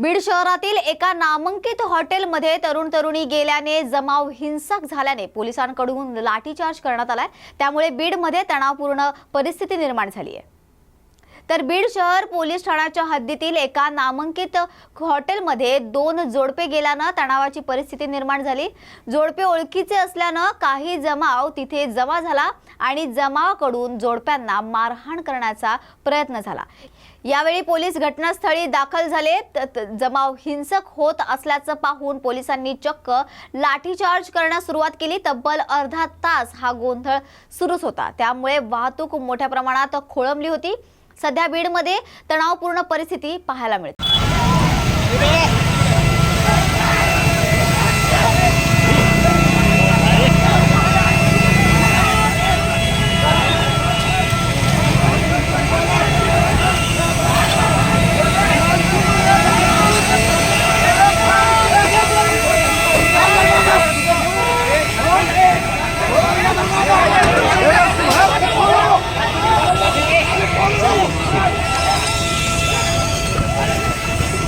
बीड शहरातील एका नामांकित हॉटेलमध्ये तरुण तरुणी गेल्याने जमाव हिंसक झाल्याने पोलिसांकडून लाठीचार्ज करण्यात आलाय. त्यामुळे बीडमध्ये तणावपूर्ण परिस्थिती निर्माण झाली आहे तर बीड शहर पोलीस ठाण्याच्या हद्दीतील एका नामांकित हॉटेलमध्ये दोन जोडपे गेल्यानं तणावाची परिस्थिती निर्माण झाली. जोडपे ओळखीचे असल्यानं काही जमाव तिथे जमा झाला आणि जमावाकडून जोडप्यांना मारहाण करण्याचा प्रयत्न झाला. यावेळी पोलीस घटनास्थळी दाखल झाले. त- जमाव हिंसक होत असल्याचं पाहून पोलिसांनी चक्क लाठीचार्ज करण्यास सुरुवात केली. तब्बल अर्धा तास हा गोंधळ सुरूच होता. त्यामुळे वाहतूक मोठ्या प्रमाणात खोळंबली होती. सध्या बीडमध्ये तणावपूर्ण परिस्थिती पाहायला मिळते.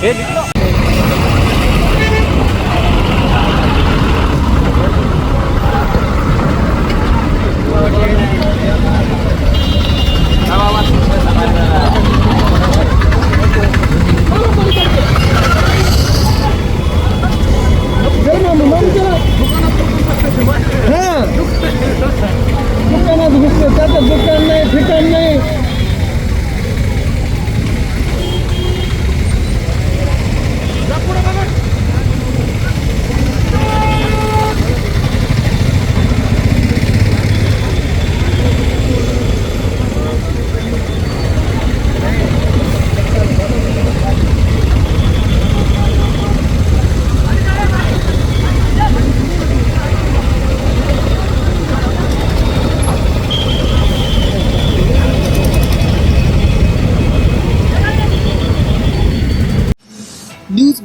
诶没看